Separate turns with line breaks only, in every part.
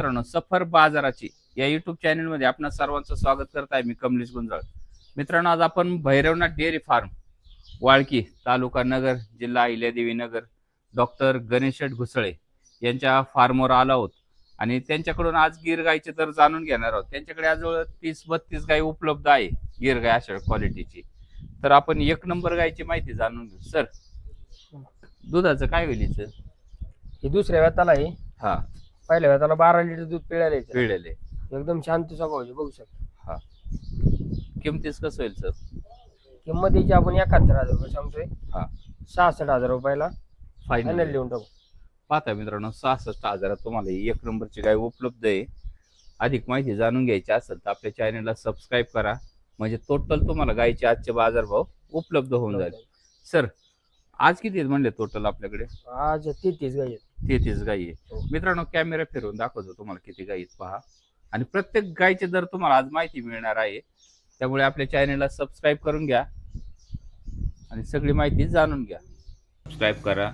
मित्रांनो सफर बाजाराची या युट्यूब चॅनलमध्ये आपणा सर्वांचं स्वागत करत आहे मी कमलेश गुंजाळ मित्रांनो आज आपण भैरवनाथ डेअरी फार्म वाळकी तालुका नगर जिल्हा अहिल्यादेवी नगर डॉक्टर गणेशेठ घुसळे यांच्या फार्मवर आलो आहोत. आणि त्यांच्याकडून आज गिर गायचे दर जाणून घेणार आहोत. त्यांच्याकडे आज तीस बत्तीस गाय उपलब्ध आहे गिर गाय अशा क्वालिटीची तर आपण एक नंबर गायची माहिती जाणून घेऊ. सर दुधाचं काय होईल हिचं?
हे दुसऱ्या वेताला आहे.
हा.
पहिल्या वेताला बारा लिटर दूध पिळायला यायचं.
पिळलेले
एकदम शांत स्वभावाचे बघू शकतो.
हा. किमतीच कसं होईल सर?
किंमत याची आपण एकाहत्तर हजार रुपये सांगतोय.
हा.
सहासष्ट हजार रुपयाला फायनल
फायनल
लिहून टाकू.
पाहता मित्रांनो सहासष्ट हजारात तुम्हाला ही एक नंबरची गाय उपलब्ध आहे. अधिक माहिती जाणून घ्यायची असेल तर आपल्या चॅनलला सबस्क्राईब करा. म्हणजे टोटल तुम्हाला गायचे आजचे बाजारभाव उपलब्ध होऊन जाईल सर आज किती आहेत म्हणले टोटल आपल्याकडे?
आज तेहतीस गाई आहेत.
तेहतीस गायी आहे.
हो.
मित्रांनो कॅमेरा फिरवून दाखवतो तुम्हाला किती गायी आहेत पहा. आणि प्रत्येक गायचे दर तुम्हाला आज माहिती मिळणार आहे. त्यामुळे आपल्या चॅनलला सबस्क्राईब करून घ्या. आणि सगळी माहिती जाणून घ्या. सबस्क्राईब करा.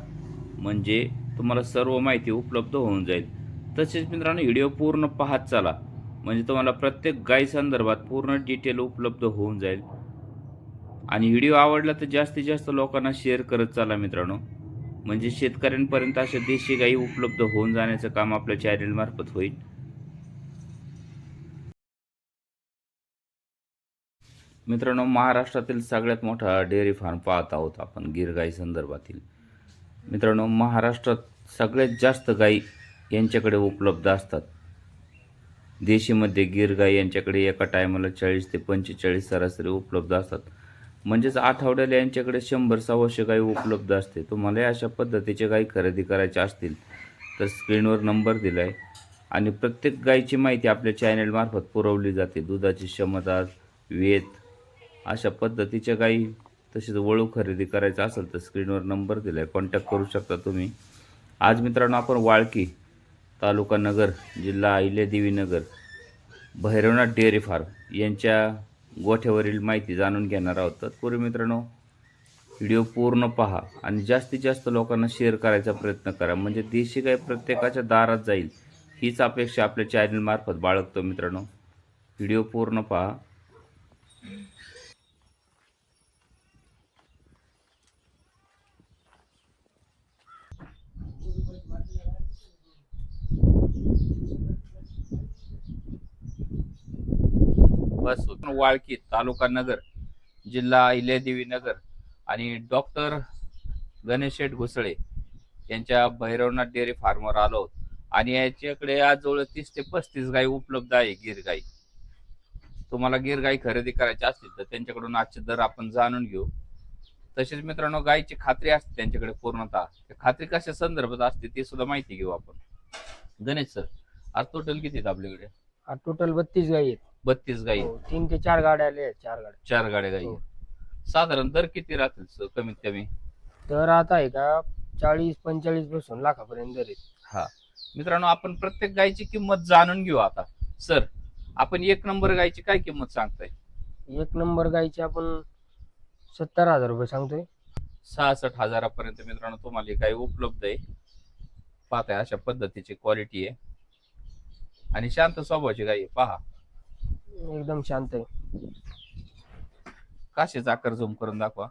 म्हणजे तुम्हाला सर्व माहिती उपलब्ध होऊन जाईल. तसेच मित्रांनो व्हिडिओ पूर्ण पाहत चला. म्हणजे तुम्हाला प्रत्येक गाय संदर्भात पूर्ण डिटेल उपलब्ध होऊन जाईल. आणि व्हिडिओ आवडला तर जास्तीत जास्त लोकांना शेअर करत चला मित्रांनो. म्हणजे शेतकऱ्यांपर्यंत अशा देशी गायी उपलब्ध होऊन जाण्याचं काम आपल्या चॅनेलमार्फत होईल. मित्रांनो महाराष्ट्रातील सगळ्यात मोठा डेअरी फार्म पाहत आहोत आपण गिर गाई संदर्भातील. मित्रांनो महाराष्ट्रात सगळ्यात जास्त गाई यांच्याकडे उपलब्ध असतात. देशीमध्ये गिर गाई यांच्याकडे एका टायमाला चाळीस ते पंचेचाळीस सरासरी उपलब्ध असतात. म्हणजेच आठवड्याला यांच्याकडे शंभर सव्वाशे गाई उपलब्ध असते. तुम्हाला अशा पद्धतीचे गाई खरेदी करायच्या असतील तर स्क्रीनवर नंबर दिला आहे आणि प्रत्येक गाईची माहिती आपल्या चॅनलमार्फत पुरवली जाते. दुधाची क्षमता वेत अशा पद्धतीच्या गाई तसेच वळू खरेदी करायचं असेल तर स्क्रीनवर नंबर दिला आहे कॉन्टॅक्ट करू शकता तुम्ही. आज मित्रांनो आपण वाळकी तालुका नगर जिल्हा अहिल्यादेवी नगर भैरवनाथ डेअरी फार्म यांच्या गोठ्यावरील माहिती जाणून घेणार आहोत. तत्पूर्वी मित्रांनो व्हिडिओ पूर्ण पहा आणि जास्तीत जास्त लोकांना शेअर करायचा प्रयत्न करा. म्हणजे देशी गाय प्रत्येकाच्या दारात जाईल हीच अपेक्षा आपल्या चॅनलमार्फत बाळगतो मित्रांनो. व्हिडिओ पूर्ण पहा. बस वाळकी तालुका नगर जिल्हा अहिल्यादेवी नगर आणि डॉक्टर गणेशेठ घुसळे यांच्या भैरवनाथ डेअरी फार्मवर आलो आहोत आणि याच्याकडे आज जवळ तीस ते पस्तीस गाई उपलब्ध आहे गिर गाई तुम्हाला गिर गाई खरेदी करायची असतील तर त्यांच्याकडून आजचे दर आपण जाणून घेऊ. तसेच मित्रांनो गायची खात्री असते त्यांच्याकडे पूर्णतः. खात्री कशा संदर्भात असते ती सुद्धा माहिती घेऊ आपण. गणेश सर आज टोटल किती आहेत आपल्याकडे?
आज टोटल बत्तीस गाई आहेत.
बत्तीस गाई.
हो, तीन ते चार गाड्या आल्या आहेत, चार गाड्या.
चार गाड्या गाई.
हो.
साधारण दर किती राहतील सर कमीत कमी?
तर आता आहे का चाळीस पंचेचाळीसपासून लाखापर्यंत दर आहेत.
हा. मित्रांनो आपण प्रत्येक गायची किंमत जाणून घेऊ आता. सर आपण एक नंबर गायची काय किंमत सांगताय?
एक नंबर गाईची आपण सत्तर हजार रुपये सांगतोय.
सहासष्ट हजारापर्यंत मित्रांनो तुम्हाला ही गाय उपलब्ध आहे. पाहताय अशा पद्धतीची क्वालिटी आहे. आणि शांत स्वभावाची गाय आहे पहा.
एकदम शांत आहे.
काशीचा आकार झूम करून दाखवा.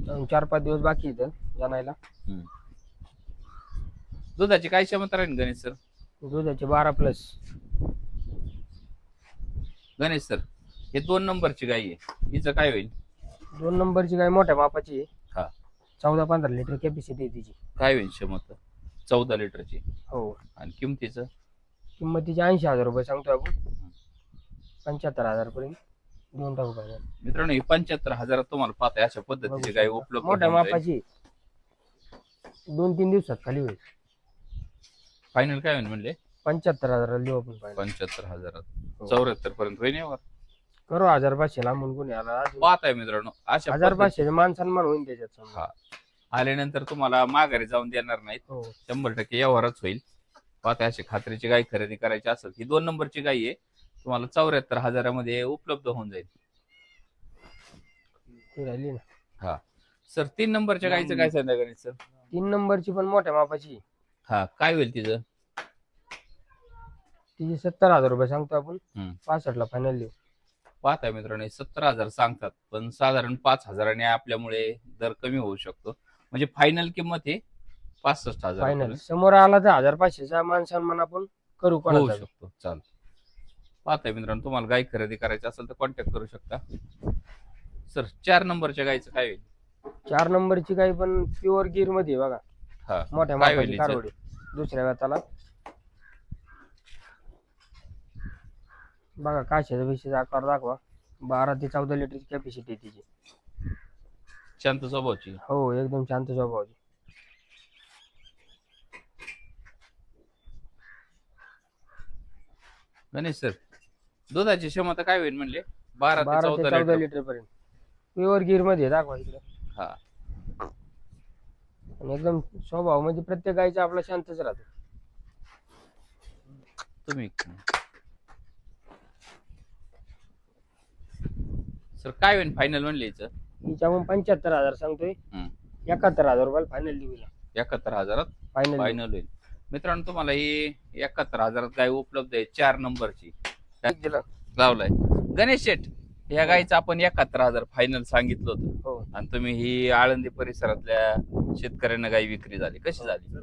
अजून चार पाच दिवस बाकी इथं जाणायला.
दुधाची काय क्षमता राहील गणेश सर
दुधाचे बारा प्लस
गणेश सर हे दोन नंबरची गाय आहे. हिचं काय होईल?
दोन नंबरची गाय मोठ्या मापाची आहे.
हा.
चौदा पंधरा लिटर कॅपॅसिटी आहे तिची.
काय होईल क्षमता? चौदा लिटरची
हो.
आणि किमतीचं?
किंमतीचे ऐंशी हजार रुपये सांगतो आपण. पंच्याहत्तर हजार पर्यंत देऊन टाकू पाहिजे
मित्रांनो ही पंच्याहत्तर हजारात तुम्हाला पाहताय अशा पद्धतीची गाय उपलब्ध
मोठ्या
होऊन जाईल.
मापाची दोन तीन दिवसात खाली होईल.
फायनल काय होईल म्हणले?
पंच्याहत्तर हजार देऊ आपण पाहिजे
पंच्याहत्तर हजारात.
हो.
चौऱ्याहत्तर पर्यंत होईल यावर
करू हजार पाचशे लांबून कोणी आला
पाहताय मित्रांनो अशा
हजार
पद्धती-
पाचशे मान सन्मान होईल त्याच्यात समजा.
हा. आल्यानंतर तुम्हाला माघारी जाऊन देणार नाहीत.
हो.
शंभर टक्के व्यवहारच होईल. पाहताय अशी खात्रीची गाय खरेदी करायची असेल ही दोन नंबरची गाय आहे. तुम्हाला चौऱ्याहत्तर हजारामध्ये उपलब्ध होऊन जाईल.
ती राहिली ना.
हा. सर तीन नंबरच्या गायचं काय सांगा गणेश सर?
तीन नंबरची पण मोठ्या मापाची.
हा काय होईल तिचं?
तिचे सत्तर हजार रुपये सांगतो आपण.
हम्म.
पासष्टला फायनल देऊ.
पाहताय मित्रांनो सत्तर हजार सांगतात पण साधारण पाच हजाराने आपल्यामुळे दर कमी होऊ शकतो. म्हणजे फायनल किंमत आहे पासष्ट हजार
फायनल. समोर आला तर हजार पाचशेचा मान सन्मान आपण करू
होऊ
कोणाचा?
शकतो चाल पाहताय मित्रांनो तुम्हाला गाय खरेदी करायची असेल तर कॉन्टॅक्ट करू शकता. सर चार नंबरच्या गायचं काय होईल?
चार नंबरची गाई पण प्युअर गिरमध्ये आहे बघा.
हा
मोठ्या
काय
मापाची
होईल हिचं?
कारवडी. दुसऱ्या व्यताला बघा काशाचा विषय आकार दाखवा. बारा ते चौदा लिटरची कॅपॅसिटी तिची.
शांत स्वभावची.
हो एकदम शांत स्वभावाची.
गणेश सर दुधाची क्षमता काय होईल म्हणले? बारा ते
बारा ते
चौदा
चौदा
लिटर.
लिटर पर्यंत प्युअर गिरमध्ये आहे, दाखवा इकडे
हा.
आणि एकदम स्वभाव म्हणजे प्रत्येक गायचा आपला शांतच राहतो.
तुम्ही सर काय होईल फायनल म्हणले हिचं
पंच्याहत्तर हजार सांगतोय.
हम्म.
एकाहत्तर हजार रुपयाला फायनल देऊ
एकाहत्तर हजारात
फायनल
फायनल होईल. मित्रांनो तुम्हाला ही एकाहत्तर हजारात गाय उपलब्ध आहे चार नंबरची.
दिलं
लावलाय. गणेश शेठ या गायचं आपण एकाहत्तर हजार फायनल सांगितलं होतं.
हो.
आणि तुम्ही ही आळंदी परिसरातल्या शेतकऱ्यांना गाय विक्री झाली. कशी झाली?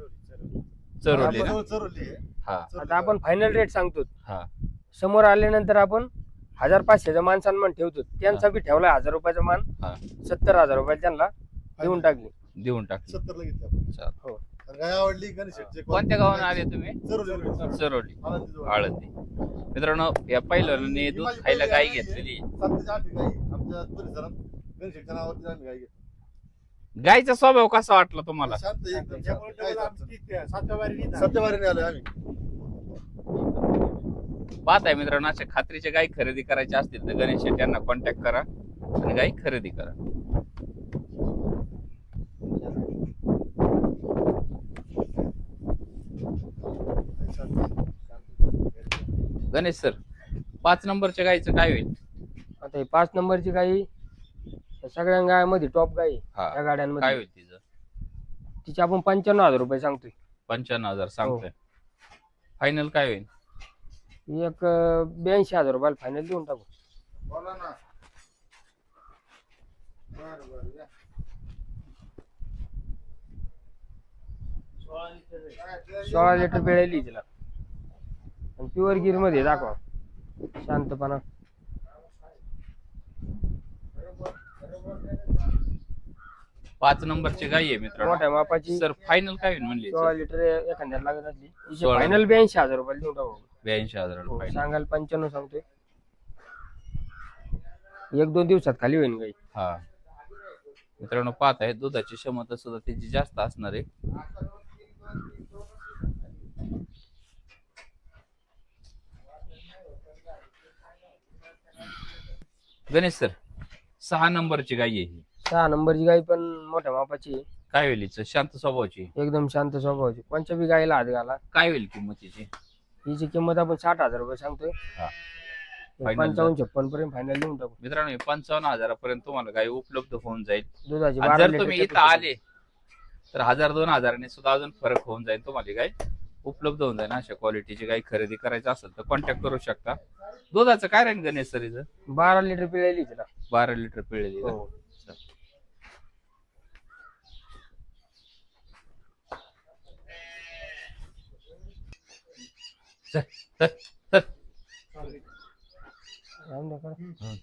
चरवली ना? हा
आता आपण फायनल रेट सांगतो.
हा.
समोर आल्यानंतर आपण हजार पाचशेचा मान सन्मान ठेवतो. त्यांचा बी ठेवलाय हजार रुपयाचा मान.
हा.
सत्तर हजार रुपये त्यांना देऊन टाकली.
देऊन टाकली.
सत्तरला घेतली आपण.
चाल.
हो.
काय आवडली गणेश शेटची
कोणत्या गावाने आले तुम्ही? चरोली. आळंदी. मित्रांनो या पहिल्याने दूध खायला गाय घेतलेली
सात ते आठ गाई. आमच्या परिसरात गणेश शेटच्या नावावरती आम्ही गाई घेतो
गायचा स्वभाव कसा वाटला तुम्हाला?
शांत एकदम शांत. काहीच अडचण नाही.
सत्य
सत्यवारीने आलोय आम्ही.
पाहताय मित्रांनो अशा खात्रीच्या गाय खरेदी करायच्या असतील तर गणेश शेट्टी यांना कॉन्टॅक्ट करा आणि गाय खरेदी करा. गणेश सर पाच नंबरच्या गायचं काय होईल?
आता ही पाच नंबरची गाई या सगळ्या गायामध्ये टॉप गाई आहे,
हा.
या
काय
गाड्यांमध्ये
होईल तिचं?
तिची आपण पंच्याण्णव हजार रुपये सांगतोय.
पंच्याण्णव हजार सांगतोय. फायनल काय होईल?
ही एक ब्याऐंशी हजार रुपयाला फायनल देऊन टाकू.
बोला ना. बरं बरं या.
सोळा लिटर पिळेली तिला आणि प्युअर गिरमध्ये दाखवा. शांतपणा.
पाच नंबरची गाय आहे मित्रांनो.
मोठ्या मापाची
सर फायनल काय होईल म्हणले?
सोळा लिटर एखाद्याला लागत असली.
सोळा
फायनल ब्याऐंशी हजार रुपयाला देऊन टाकू.
ब्याऐंशी हजार
हो,
फायनल
सांगाल पंच्याण्णव सांगतोय. एक दोन दिवसात खाली होईल गाई.
हा. मित्रांनो पाहत आहे. दुधाची क्षमता सुद्धा त्याची जास्त असणार आहे. गणेश सर सहा नंबरची गाय आहे ही.
सहा नंबरची गाई पण मोठ्या मापाची आहे.
काय होईल हिचं? शांत स्वभावाची
एकदम शांत स्वभावाची. कोणत्या बी गाईला हात घाला.
काय होईल किंमतीची?
हिची किंमत आपण साठ हजार रुपये सांगतोय.
हा. Final
पंचावन्न छप्पन पर्यंत फायनल देऊन टाकू.
मित्रांनो हे पंचावन्न हजारापर्यंत तुम्हाला गाय उपलब्ध होऊन जाईल.
दुधाची
आणि
बारा
जर तुम्ही
लिटर
इथं आले तर हजार दोन हजाराने सुद्धा अजून फरक होऊन जाईल तुम्हाला गाय उपलब्ध होऊन जाईल अशा क्वालिटीची गाय खरेदी करायचं असेल तर कॉन्टॅक्ट करू शकता दुधाचं काय राहील गणेश सर हिचं
बारा लिटर पिळेली तिला
बारा लिटर पिळलेली का?
हो
चल, चल, चल.
राहून द्या करा.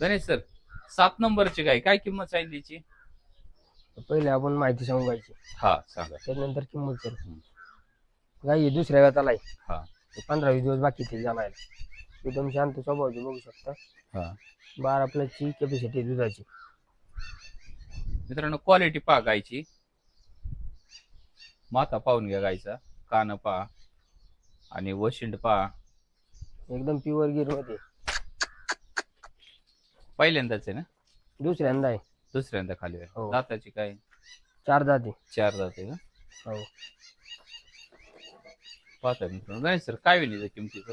गणेश सर सात नंबरची गाय काय किंमत सांगितली हिची?
पहिले आपण माहिती सांगू गायची
हा सांगा.
त्यानंतर किंमत करू. गाई दुसऱ्या वेळाला आहे.
हा.
पंधरा वीस दिवस बाकी ते जाणायला. एकदम शांत स्वभावाची बघू शकता.
हा.
बारा प्लसची कॅपॅसिटी दुधाची.
मित्रांनो क्वालिटी पहा गायची माथा पाहून घ्या गायचा कान पहा. आणि वशिंड पहा.
एकदम प्युअर गिरमध्ये
पहिल्यांदाच आहे ना?
दुसऱ्यांदा आहे.
दुसऱ्यांदा खाली आहे.
हो.
दाताची काय?
चार दाते.
चार दात आहे का?
हो.
पाहता मित्रांनो. गणेश सर काय होईल किमतीचं?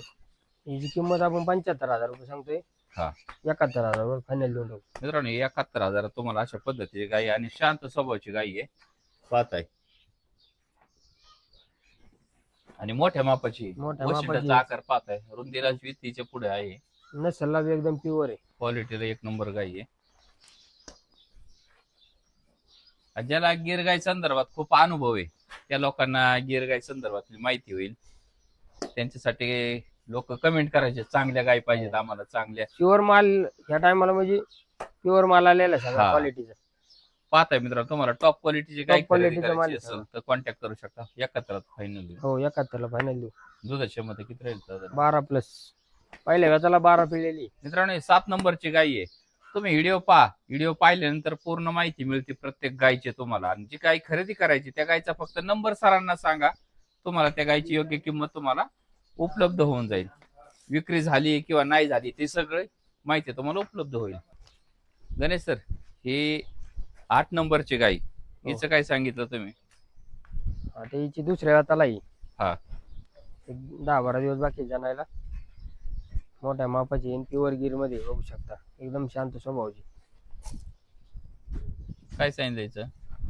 हिची किंमत आपण पंच्याहत्तर हजार रुपये सांगतोय.
हा.
एकाहत्तर हजार रुपये फायनल देऊन टाकू
मित्रांनो एकाहत्तर हजारात तुम्हाला अशा पद्धतीची गाई आणि शांत स्वभावाची गाई आहे. पाहताय. आणि मोठ्या मापाची
मोठ्या.
आकार पाहत आहे रुंदीला पुढे आहे.
नसलला बी एकदम प्युअर आहे.
क्वालिटीला एक नंबर गाई आहे आणि ज्याला गिर गाय संदर्भात खूप अनुभव आहे त्या लोकांना गिर गाय संदर्भातली माहिती होईल. त्यांच्यासाठी लोक कमेंट करायचे चांगल्या गाय पाहिजेत आम्हाला चांगल्या.
प्युअर माल ह्या टायमाला म्हणजे प्युअर माल आलेला सगळ्या
हा.
क्वालिटीचा
पाहताय मित्रांनो तुम्हाला टॉप क्वालिटीची गाय
Top
खरेदी
quality चा माल. आहे
असेल तर कॉन्टॅक्ट करू शकता. एकाहत्तरात फायनल
हो एकाहत्तरला फायनल देऊ.
दुधाची क्षमता किती राहील? साधारण?
बारा प्लस पहिल्या वेळाला बारा पिळलेली.
मित्रांनो ही सात नंबरची गाय आहे. तुम्ही व्हिडिओ पहा. व्हिडिओ पाहिल्यानंतर पूर्ण माहिती मिळते प्रत्येक गायची तुम्हाला. आणि जी गाय खरेदी करायची त्या गायचा फक्त नंबर सरांना सांगा. तुम्हाला त्या गायची योग्य किंमत तुम्हाला उपलब्ध होऊन जाईल. विक्री झाली किंवा नाही झाली ते सगळे माहिती तुम्हाला उपलब्ध होईल. गणेश सर हे आठ नंबरची गाय हिचं काय सांगितलं तुम्ही?
आता हिची दुसऱ्या ही
हा.
एक दहा बारा दिवस बाकी जाणायला मोठ्या मापाची प्युअर गिरमध्ये बघू शकता. एकदम शांत स्वभावाची.
काय सांगितलं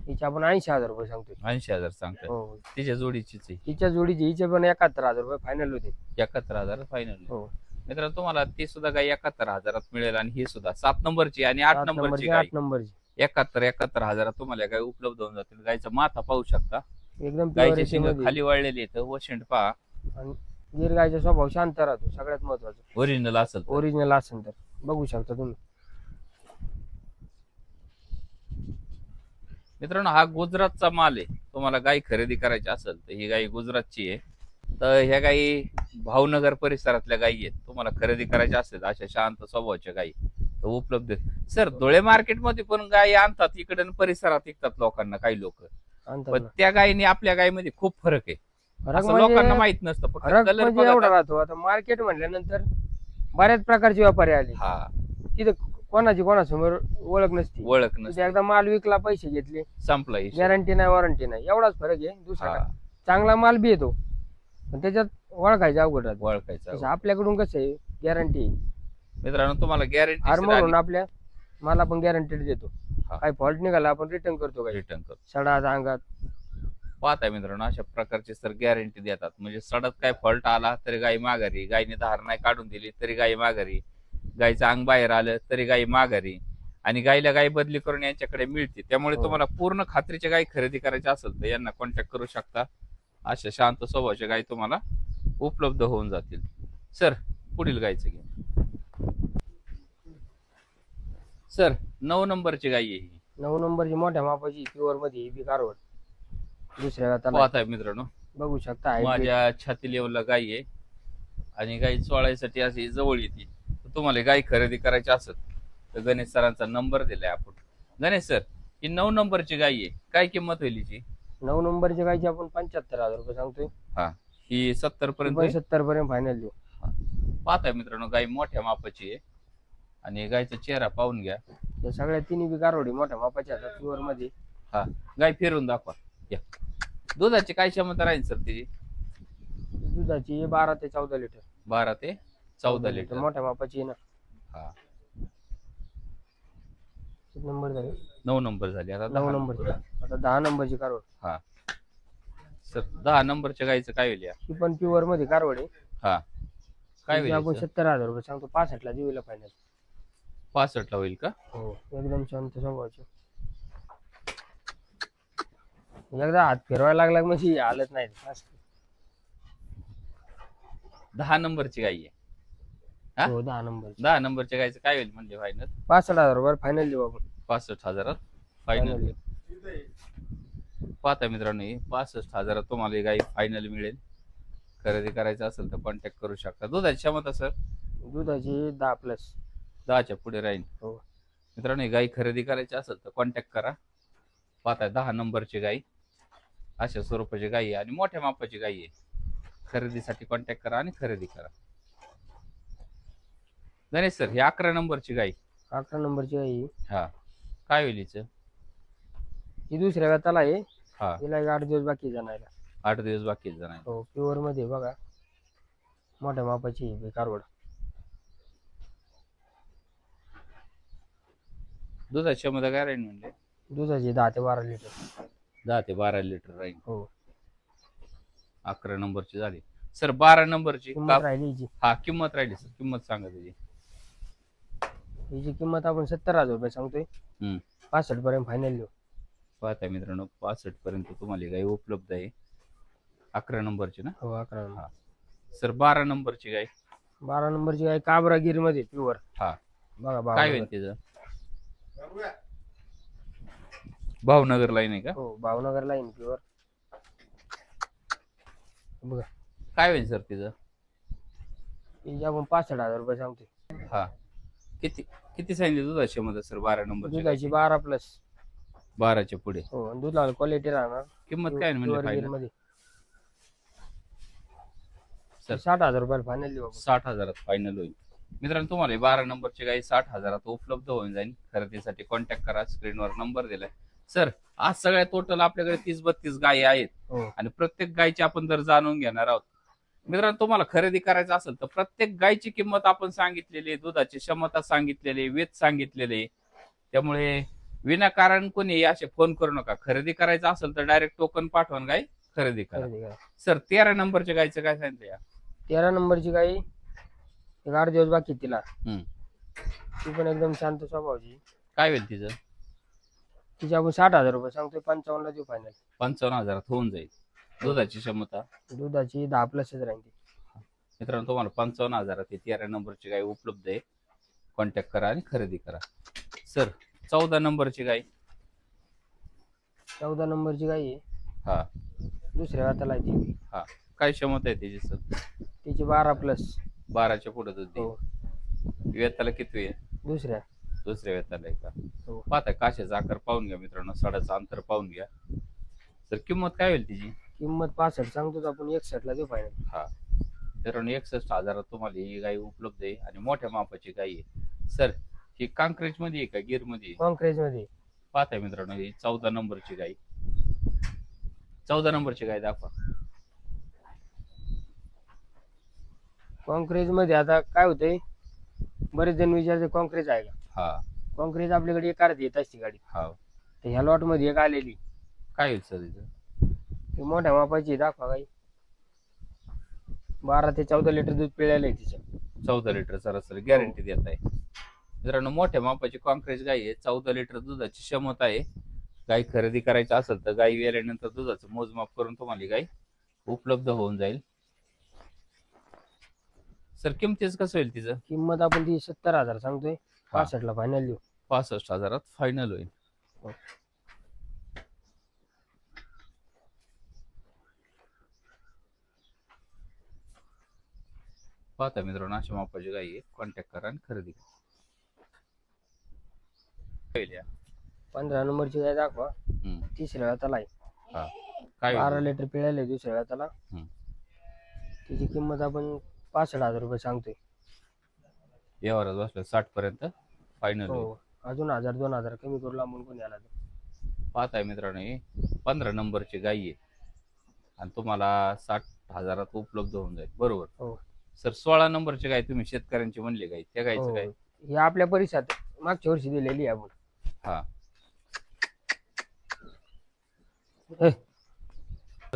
हिचं
आपण ऐंशी हजार रुपये सांगतोय.
ऐंशी हजार सांगताय.
हो
तिच्या जोडीचीच आहे.
हिच्या जोडीची हिचे पण एकाहत्तर हजार रुपये फायनल होते.
एकाहत्तर हजार फायनल
हो.
मित्रांनो तुम्हाला ती सुद्धा गाय एकाहत्तर हजारात मिळेल आणि ही सुद्धा सात नंबरची आणि आठ नंबरची
आठ नंबरची.
एकाहत्तर एकाहत्तर हजारात तुम्हाला गाय उपलब्ध होऊन जातील. गायचा माथा पाहू शकता.
एकदम
गायचे
प्युअर
शिंग खाली वाळलेले आहेत. वशिंड पहा.
आणि गिर गायचा स्वभाव शांत राहतो सगळ्यात महत्वाचं
ओरिजिनल असेल तर.
ओरिजिनल असेल तर. बघू शकता तुम्ही.
मित्रांनो हा गुजरातचा माल आहे. तुम्हाला गाय खरेदी करायची असेल तर ही गाय गुजरातची आहे. तर ह्या गायी भावनगर परिसरातल्या गायी आहेत. तुम्हाला खरेदी करायच्या असेल अशा शांत स्वभावाच्या गायी तर उपलब्ध आहेत. सर धुळे मार्केटमध्ये पण गायी आणतात इकडे आणि परिसरात विकतात लोकांना काही लोक.
आणतात
पण
ना.
त्या गायीने आपल्या गायीमध्ये खूप फरक आहे. असं लोकांना
म्हणजे
माहीत नसतं फक्त
फरक
कलर
म्हणजे एवढा राहतो. आता मार्केट म्हटल्यानंतर बऱ्याच प्रकारचे व्यापारी आले.
हा.
तिथे कोणाची कोणासमोर ओळख नसती.
ओळख नसते.
एकदा माल विकला पैसे घेतले.
संपला.
गॅरंटी नाही वॉरंटी नाही. एवढाच फरक आहे. दुसरा
हा,
काय. चांगला माल बी येतो. पण त्याच्यात ओळखायचं अवघड राहतं.
ओळखायचा
आपल्याकडून कसं आहे? गॅरंटी
मित्रांनो तुम्हाला
हार म्हणून
गॅरंटी
आपल्या माल आपण गॅरंटेड देतो.
हा.
काही फॉल्ट निघाला आपण रिटर्न करतो काही
रिटर्न करतो.
सडा अंगात
पाहताय मित्रांनो अशा प्रकारचे सर गॅरंटी देतात. म्हणजे सडत काय फॉल्ट आला तरी गाय माघारी गायने धार नाही काढून दिली तरी गाय माघारी. गायचं अंग बाहेर आलं तरी गाय माघारी. आणि गायला गाय बदली करून यांच्याकडे मिळते. त्यामुळे
हो.
तुम्हाला पूर्ण खात्रीच्या गाय खरेदी करायची असेल तर यांना कॉन्टॅक्ट करू शकता. अशा शांत स्वभावाच्या गाय तुम्हाला उपलब्ध होऊन जातील. सर पुढील गायचं घ्या. सर नऊ नंबरची गाय आहे ही.
नऊ नंबरची मोठ्या मापाची प्युअरमध्ये बी कारवड दुसऱ्या वेळाला
पाहताय मित्रांनो.
बघू शकता hybrid.
माझ्या छाती लेवलला गाय आहे. आणि गाय चोळायसाठी अशी जवळ येते. तर तुम्हाला गाय खरेदी करायची असेल तर गणेश सरांचा नंबर दिलाय आपण. गणेश सर ही नऊ नंबरची गाय आहे. काय किंमत होईल हिची?
नऊ नंबरची गायची आपण पंच्याहत्तर हजार रुपये सांगतोय.
हा. ही सत्तर पर्यंत होईल?
सत्तर पर्यंत फायनल देऊ.
पाहताय मित्रांनो गाय मोठ्या मापाची आहे. आणि गायचा चेहरा पाहून घ्या.
या सगळ्या तिन्ही बी कारवडी मोठ्या मापाच्या आता प्युअरमध्ये
हा. गाय फिरून दाखवा. या. दुधाची काय क्षमता राहील सर तिची?
दुधाची बारा ते चौदा लिटर.
बारा ते चौदा लिटर.
मोठ्या मापाची आहे ना
हा.
किती नंबर झाले?
नऊ नंबर झाली. आता
नऊ
दहा
नंबरची आता दहा नंबरची कारवड.
हा. सर दहा नंबरच्या गायचं काय होईल या?
ही पण प्युअरमध्ये कारवड आहे.
हा. काय
तिची
होईल
आपण
याचं?
सत्तर हजार रुपये सांगतो. पासष्टला देऊला फायनल
पासष्टला होईल का?
हो. एकदम शांत स्वभावाची. एकदा हात फिरवायला लागला म्हणजे हालत नाही.
दहा नंबरची गाय आहे. हा?
हो दहा नंबरची.
दहा नंबरच्या गायचं काय होईल म्हणजे फायनल
पासष्ट हजार रुपये फायनल देऊ आपण.
पासष्ट हजारात? फायनल. पाहता मित्रांनो ही पासष्ट हजारात तुम्हाला ही गाय फायनल मिळेल. खरेदी करायचं असेल तर कॉन्टॅक्ट करू शकता. दुधाची क्षमता सर
दुधाची दहा प्लस
दहाच्या पुढे राहील.
हो.
मित्रांनो ही गाय खरेदी करायची असेल तर कॉन्टॅक्ट करा. पाहताय दहा नंबरची गाय अशा स्वरूपाची गाय आहे आणि मोठ्या मापाची गाय आहे. खरेदीसाठी कॉन्टॅक्ट करा आणि खरेदी करा. गणेश सर ही अकरा नंबरची गाय
अकरा नंबरची आहे. ही.
काय होईल हिचं?
ही दुसऱ्या व्यताला आहे.
हा.
तिला एक आठ दिवस बाकी जाणायला
आठ दिवस बाकी जणांना
हो प्युअरमध्ये बघा. मोठ्या मापाची आहे कारवड
दुधाची क्षमता काय राहील म्हणजे
दुधाची दहा ते बारा लिटर.
दहा ते बारा लिटर राहील
हो.
अकरा नंबरची झाली. सर बारा नंबरची
किंमत
का-
राहिली हिची.
हा किंमत राहिली सर किंमत सांगा त्याची.
हिची किंमत आपण सत्तर हजार रुपये सांगतोय.
हम्म.
पासष्ट पर्यंत फायनल देऊ
पाहता मित्रांनो पासष्ट पर्यंत तुम्हाला गाय उपलब्ध आहे. अकरा नंबरची ना?
हो अकरा नंबर.
सर बारा नंबरची गाय
बारा नंबरची गाय काबरा गिरमध्ये प्युअर
हा.
बघा बाबा.
काय होईल त्याचं भावनगर लाईन आहे का?
हो भावनगर लाईन प्युअर बघा.
काय होईल सर तिचं?
आपण पासष्ट हजार रुपये सांगतोय.
हा. किती किती सांगितले दुधाची क्षमता सर बारा नंबरची
दुधाची बारा प्लस
बाराच्या पुढे.
हो आणि दुधाला क्वालिटी राहणार.
किंमत काय म्हणजे
Pure
फायनल
गिरमध्ये.
सर.
साठ हजार रुपयाला फायनल देऊ आपण.
साठ हजारात फायनल होईल. मित्रांनो तुम्हाला ही बारा नंबरची गाई साठ हजारात उपलब्ध होऊन जाईल. खरेदीसाठी कॉन्टॅक्ट करा. स्क्रीनवर नंबर दिलाय. सर आज सगळ्या टोटल आपल्याकडे तीस बत्तीस गायी आहेत.
हो.
आणि प्रत्येक गायची आपण जर जाणून घेणार आहोत. मित्रांनो तुम्हाला खरेदी करायचं असेल तर प्रत्येक गायची किंमत आपण सांगितलेली आहे, दुधाची क्षमता सांगितलेली वेत सांगितलेले आहे. त्यामुळे विनाकारण कोणी असे फोन करू नका. खरेदी करायचं असेल तर डायरेक्ट टोकन पाठवून गाय खरेदी करा.
खरेदी करा.
सर तेरा नंबरच्या गायचं काय सांगितलं या?
तेरा नंबरची गाई एक आठ दिवस बाकी आहे तिला.
हम्म.
ती पण एकदम शांत स्वभावाची.
काय होईल तिचं?
तिची आपण साठ हजार रुपये सांगतोय पंचावन्नला देऊ फायनल
पंचावन्न हजारात होऊन जाईल. दुधाची क्षमता?
दुधाची दहा प्लसच राहील ती
मित्रांनो तुम्हाला पंचावन्न हजारात ही तेरा नंबरची गाय उपलब्ध आहे. कॉन्टॅक्ट करा आणि खरेदी करा. सर चौदा नंबरची गाय.
चौदा नंबरची गाई आहे.
हा.
दुसऱ्या हाताला आहे ती.
हा. काय क्षमता आहे त्याची सर
तिची बारा प्लस
बाराच्या पुढे दूध
हो.
देईल किती आहे?
दुसऱ्या.
दुसऱ्या वेताला आहे का?
हो.
पाहता काशाचा आकार पाहून घ्या मित्रांनो साडाचं अंतर पाहून घ्या. सर किंमत काय होईल तिची?
किंमत पासष्ट सांगतो आपण एकसष्ट ला देऊ फायनल
हा. मित्रांनो एकसष्ट हजारात तुम्हाला ही गाय उपलब्ध आहे आणि मोठ्या मापाची गाय आहे. सर ही कांक्रेजमध्ये आहे का? गिरमध्ये आहे?
कॉन्क्रेजमध्ये
पाहताय मित्रांनो ही चौदा नंबरची गाय. चौदा नंबरची गाय दाखवा.
कॉन्क्रेजमध्ये आता काय होतंय? बरेच जण विचारते कॉन्क्रेज आहे का?
हा.
कॉन्क्रेज आपल्याकडे एक अर्धी येत असते गाडी.
हा.
तर ह्या लॉटमध्ये एक आलेली.
काय होईल सर तिचं
ती मोठ्या मापाची दाखवा गाई बारा ते चौदा लिटर दूध पिळायला आहे तिचं.
चौदा लिटर सरासरी गॅरंटी देत आहे मित्रांनो मोठ्या मापाची कॉन्क्रेज गाय आहे. चौदा लिटर दुधाची क्षमता आहे. गाय खरेदी करायची असेल तर गाय वेल्यानंतर दुधाचं मोजमाप करून तुम्हाला ही गाय उपलब्ध होऊन जाईल. सर किमतीच कसं होईल तिचं?
किंमत आपण ती सत्तर हजार सांगतोय. पासष्ट ला फायनल देऊ
पासष्ट हजारात फायनल होईल. पाहता मित्रांनो अशा मापाची गाई आहे कॉन्टॅक्ट करा आणि खरेदी करा होईल या.
पंधरा नंबरची गाय दाखवा
हम्म.
तिसऱ्या हाताला आहे
हा. काय
बारा
होईल?
लिटर पिळायला दुसऱ्या हाताला
हम्म.
तिची किंमत आपण पासष्ट हजार रुपये सांगतोय
व्यवहारात बसलं साठ पर्यंत फायनल होईल
हो अजून हजार दोन हजार कमी करू लांबून कोणी आला तर
पाहताय मित्रांनो ही पंधरा नंबरची गाई आहे. आणि तुम्हाला साठ हजारात उपलब्ध होऊन जाईल. बरोबर?
हो.
सर सोळा नंबरची गाय तुम्ही शेतकऱ्यांची म्हणली गाय त्या गायचं
हो.
काय
ही आपल्या परिसरात मागच्या वर्षी दिलेली आहे आपण.
हा.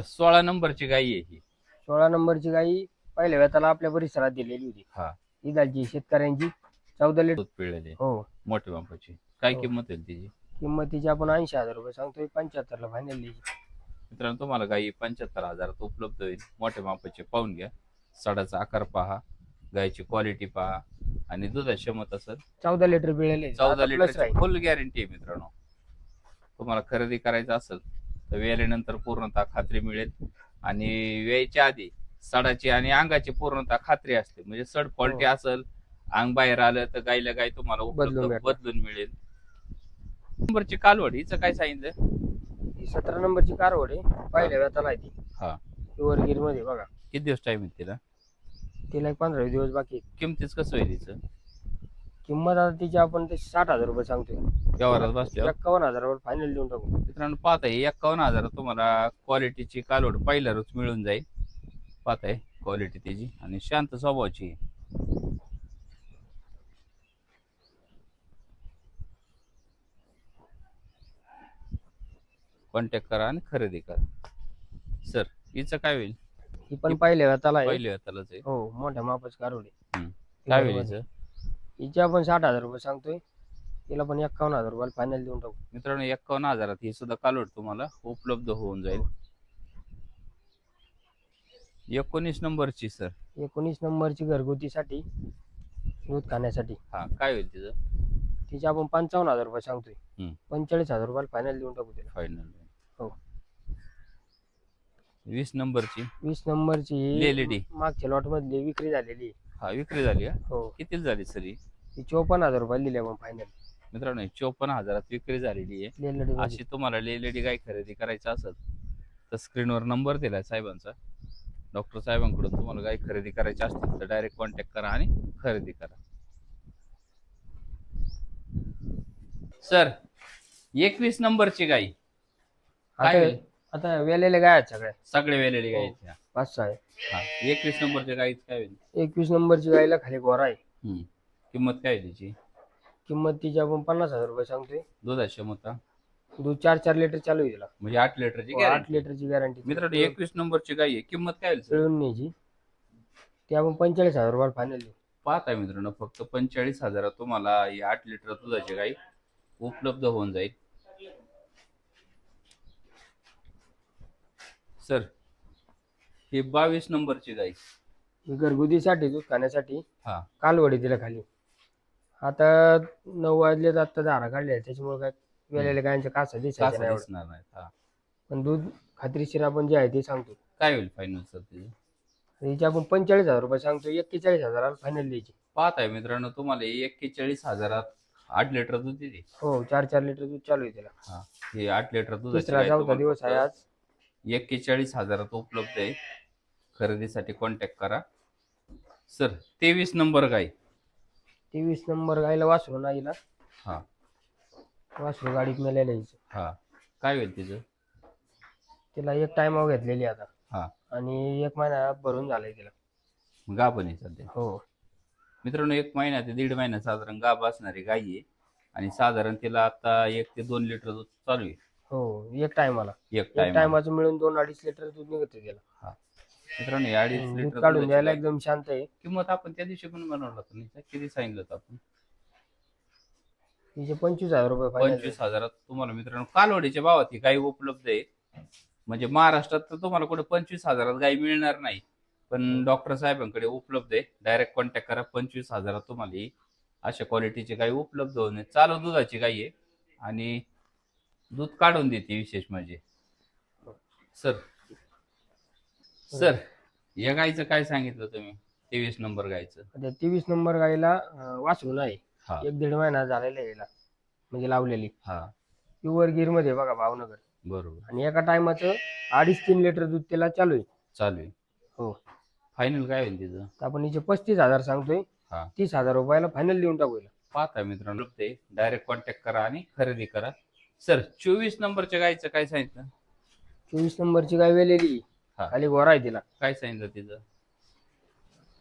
सोळा नंबरची गाय आहे ही.
सोळा नंबरची गाई पहिल्या वेताला आपल्या परिसरात दिलेली होती.
हा.
इदाची शेतकऱ्यांची. चौदा लिटर
दूध पिळलेली
हो.
मोठी मापाची काय
हो.
किंमत होईल तिची?
किंमतीची आपण ऐंशी हजार रुपये सांगतोय पंच्याहत्तर ला फायनल द्यायची
मित्रांनो तुम्हाला गाई पंच्याहत्तर हजारात उपलब्ध होईल. मोठ्या मापाचे पाहून घ्या. सडाचा आकार पहा. गायची क्वालिटी पहा. आणि दुधाची क्षमता सर
चौदा लिटर पिळेले
चौदा लिटरची
राहील.
फुल गॅरंटी आहे मित्रांनो. तुम्हाला खरेदी करायचं असेल तर वेळेनंतर पूर्णतः खात्री मिळेल. आणि वेळेच्या आधी सडाची आणि अंगाची पूर्णतः खात्री असते. म्हणजे सड फॉल्टी
हो.
असेल अंग बाहेर आलं तर गायला गाय तुम्हाला
बदलून
उपलब्ध
भेटणार.
बदलून मिळेल. नंबरची कालवड हिचं काय सांगितलं?
ही सतरा नंबरची कारवड आहे पहिल्या वेताला आहे ती.
हा.
प्युअर गिरमध्ये बघा.
किती दिवस टाइम आहे तिला?
तिला एक पंधरा दिवस बाकी.
किमतीच कसं होईल हिचं?
किंमत आता तिची आपण ते साठ हजार रुपये सांगतोय.
व्यवहारात बसल्यावर
एक्कावन्न हजारावर फायनल देऊन टाकू.
मित्रांनो पाहताय एक्कावन्न हजार तुम्हाला क्वालिटीची कालवड पहिल्या रोज मिळून जाईल. पाहताय क्वालिटी त्याची आणि शांत स्वभावाची. आहे. कॉन्टॅक्ट करा आणि खरेदी करा. सर हिचं काय होईल?
ही पण पहिल्या आहे.
पहिले आहे.
हो मोठ्या मापाची कारोडी
हम्म. काय होईल हिचं?
हिची आपण साठ हजार रुपये सांगतोय. तिला पण एक्कावन्न हजार रुपयाला फायनल देऊन टाकू.
मित्रांनो एक्कावन्न हजारात ही सुद्धा कालोड तुम्हाला उपलब्ध होऊन जाईल. एकोणीस नंबरची सर
एकोणीस नंबरची घरगुतीसाठी दूध खाण्यासाठी.
हा काय होईल तिचं?
तिचे आपण पंचावन्न हजार रुपये सांगतोय.
हम्म.
पंचेचाळीस हजार रुपयाला फायनल देऊन टाकू तिला.
फायनल
हो.
वीस नंबरची.
वीस नंबरची
लेलेडी.
मागच्या लॉट मधली विक्री झालेली. आहे.
हा विक्री झाली का?
हो.
किती झाली सर?
ती चोपन्न हजार रुपयाला दिली आपण फायनल
मित्रांनो चोपन्न हजारात विक्री झालेली आहे. अशी तुम्हाला लेलेडी गाय खरेदी करायची असेल तर स्क्रीनवर नंबर दिलाय साहेबांचा. डॉक्टर साहेबांकडून तुम्हाला गाय खरेदी करायची असतील तर डायरेक्ट कॉन्टॅक्ट करा आणि खरेदी करा. सर एकवीस नंबरची गाय. काय
आता
होईल?
आता वेलेले गाय आहेत सगळ्या
सगळे वेलेली गाय
हो.
आहेत.
पाच सहा
हा. एकवीस नंबरच्या गायीच काय होईल?
एकवीस नंबरची गायला खाली गोरा आहे.
हम्म. किंमत काय आहे त्याची?
किंमत तिची आपण पन्नास हजार रुपये सांगतोय.
दुधाची क्षमता
दूध चार चार लिटर चालू आहे तिला.
म्हणजे आठ लिटरची
हो, आठ लिटरची गॅरंटी
मित्रांनो एकवीस नंबरची गाय आहे. किंमत काय होईल
न्यायची ती आपण पंचेचाळीस हजार रुपयाला फायनल देऊ.
पाहताय मित्रांनो फक्त पंचेचाळीस हजारात तुम्हाला ही आठ लिटर दुधाची गाई उपलब्ध होऊन जाईल. सर ही बावीस नंबरची
ही घरगुतीसाठी दूध खाण्यासाठी
हा.
कालवडी तिला खाली. आता नऊ वाजले तर आता दारा काढले त्याच्यामुळे काय वेलेल्या गायांच्या कासा नाही एवढं.
दिसणार नाहीत हा.
पण दूध खात्रीशीर आपण जे आहे ते सांगतो.
काय होईल फायनल सर तिचं
हिचे आपण पंचेचाळीस हजार रुपये सांगतो एक्केचाळीस हजाराला फायनल द्यायची.
पाहताय मित्रांनो तुम्हाला ही एक्केचाळीस हजारात आठ लिटर दूध देते
हो चार चार लिटर दूध चालू आहे तिला
हा ही आठ लिटर
तिसरा
गाय
चौथा दिवस आहे आज.
एक्केचाळीस हजारात उपलब्ध आहे. खरेदीसाठी कॉन्टॅक्ट करा. सर तेवीस नंबर गाय.
तेवीस नंबर गायला वासरू ना? हिला
हा.
वासरू गाडीत मेलेलं आहे. हिचं.
हा. काय होईल तिचं?
तिला एक टायमावर घेतलेली आता.
हा.
आणि एक महिना भरून झालाय तिला.
गाभ आहे सध्या.
हो.
मित्रांनो एक महिना ते दीड महिना साधारण गाभ असणारी गाय आहे. आणि साधारण तिला आता एक ते दोन लिटर दूध चालू आहे.
हो एक टायमाला.
एक
एक
टाइम
टायमाचं मिळून दोन अडीच लिटर दूध निघते तिला
मित्रांनो या अडीच
दूध
लिटर
काढून द्यायला. एकदम शांत आहे.
किंमत आपण त्या दिवशी पण बनवलं होतं नाही का? किती सांगितलं होतं आपण?
तिचे पंचवीस हजार रुपये फायनल
पंचवीस हजारात तुम्हाला मित्रांनो कालवडीच्या भावात ही गाय उपलब्ध आहे. म्हणजे महाराष्ट्रात तर तुम्हाला कुठे पंचवीस हजारात गाय मिळणार नाही. पण डॉक्टर साहेबांकडे उपलब्ध आहे. डायरेक्ट कॉन्टॅक्ट करा पंचवीस हजारात तुम्हाला ही अशा क्वालिटीची गाय उपलब्ध होणे चालू दुधाची गाय आहे. आणि दूध काढून देते विशेष म्हणजे. सर सर या गायचं काय सांगितलं तुम्ही? तेवीस नंबर गायचं
तेवीस नंबर गायला अं, वासरू नाही.
हा.
एक दीड महिना झालेला आहे हिला म्हणजे लावलेली.
हा.
प्युअर गिरमध्ये बघा भावनगर.
बरोबर.
आणि एका टायमाचं अडीच तीन लिटर दूध त्याला चालू आहे.
चालू आहे.
हो.
फायनल काय होईल तिचं
तर आपण हिचे पस्तीस हजार सांगतोय.
हा.
तीस हजार रुपयाला फायनल देऊन टाकू हिला.
पाहता मित्रांनो. ते डायरेक्ट कॉन्टॅक्ट करा आणि खरेदी करा. सर चोवीस नंबरच्या गायचं काय सांगितलं?
चोवीस नंबरची गाय वेलेली
हा.
खाली गोरा आहे तिला.
काय सांगितलं तिचं?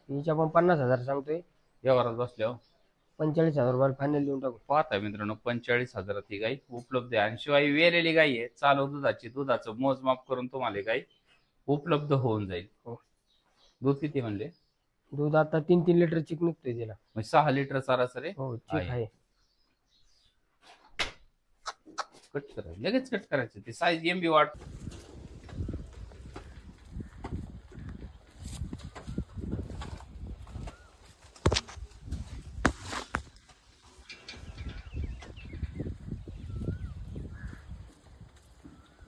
हिचे आपण पन्नास हजार सांगतोय.
व्यवहारात बसल्यावर
पंचेचाळीस हजार रुपयाला फायनल देऊन टाकू.
पाहता मित्रांनो पंचेचाळीस हजारात ही गाय उपलब्ध आहे. आणि शिवाय वेलेली गाय आहे. चालू दुधाची. दुधाचं मोजमाप करून तुम्हाला ही गाय उपलब्ध होऊन जाईल.
हो.
दूध किती म्हणले?
दूध आता तीन तीन लिटर चिक निघतोय तिला.
म्हणजे सहा लिटर सरासरी?
हो चिक
आहे.
आहे.
कट करा लगेच कट करायचं. ते साईज एम बी वाट